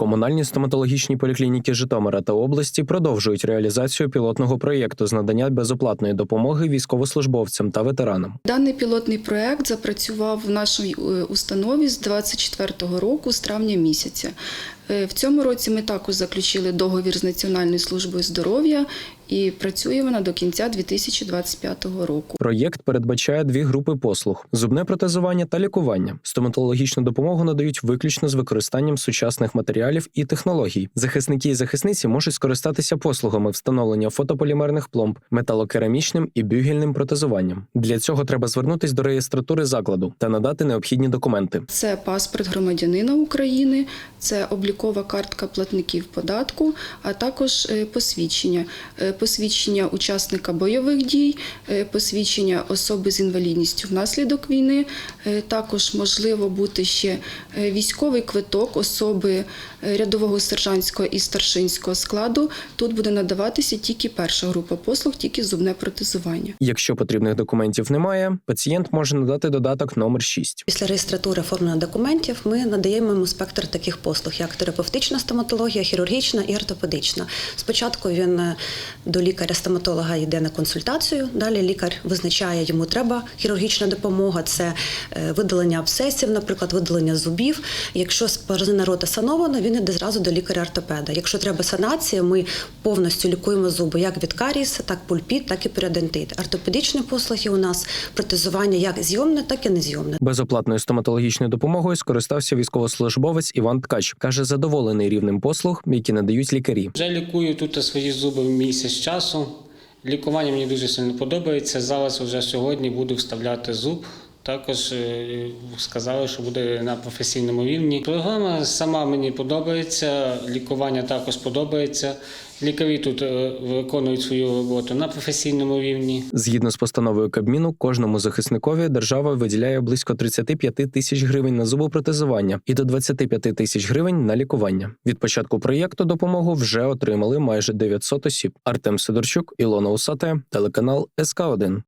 Комунальні стоматологічні поліклініки Житомира та області продовжують реалізацію пілотного проєкту з надання безоплатної допомоги військовослужбовцям та ветеранам. Даний пілотний проєкт запрацював в нашій е, установі з 24-го року, з травня місяця. Е, В цьому році ми також заключили договір з Національною службою здоров'я і працює вона до кінця 2025 року. Проєкт передбачає дві групи послуг: зубне протезування та лікування. Стоматологічну допомогу надають виключно з використанням сучасних матеріалів і технологій. Захисники і захисниці можуть скористатися послугами встановлення фотополімерних пломб, металокерамічним і бюгельним протезуванням. Для цього треба звернутись до реєстратури закладу та надати необхідні документи. Це паспорт громадянина України, це облікова картка платників податку, а також е, посвідчення. Посвідчення учасника бойових дій, е, посвідчення особи з інвалідністю внаслідок війни. Е, Також можливо бути ще е, військовий квиток особи рядового сержантського і старшинського складу. Тут буде надаватися тільки перша група послуг, тільки зубне протезування. Якщо потрібних документів немає, пацієнт може надати додаток номер 6. Після реєстратури оформлення документів ми надаємо йому спектр таких послуг, як терапевтична стоматологія, хірургічна і ортопедична. Спочатку він до лікаря-стоматолога йде на консультацію. Далі лікар визначає, йому треба хірургічна допомога, це е, видалення абсцесів, наприклад, видалення зубів. Якщо спорозина рота санована, він йде зразу до лікаря-ортопеда. Якщо треба санація, ми повністю лікуємо зуби як від карієса, так пульпіт, так і періодонтит. Ортопедичні послуги у нас протезування як зйомне, так і незйомне. Безоплатною стоматологічною допомогою скористався військовослужбовець Іван Ткач. каже, задоволений рівнем послуг, які надають лікарі. Вже лікую тут свої зуби в місяць часу. Лікування мені дуже сильно подобається. Зараз вже сьогодні буду вставляти зуб. Також е, сказали, що буде на професійному рівні. Програма сама мені подобається, лікування також подобається. Лікарі тут е, виконують свою роботу на професійному рівні. Згідно з постановою Кабміну, кожному захисникові держава виділяє близько 35 тисяч гривень на зубопротезування і до 25 тисяч гривень на лікування. Від початку проєкту допомогу вже отримали майже 900 осіб. Артем Сидорчук, Ілона Усате, телеканал СК 1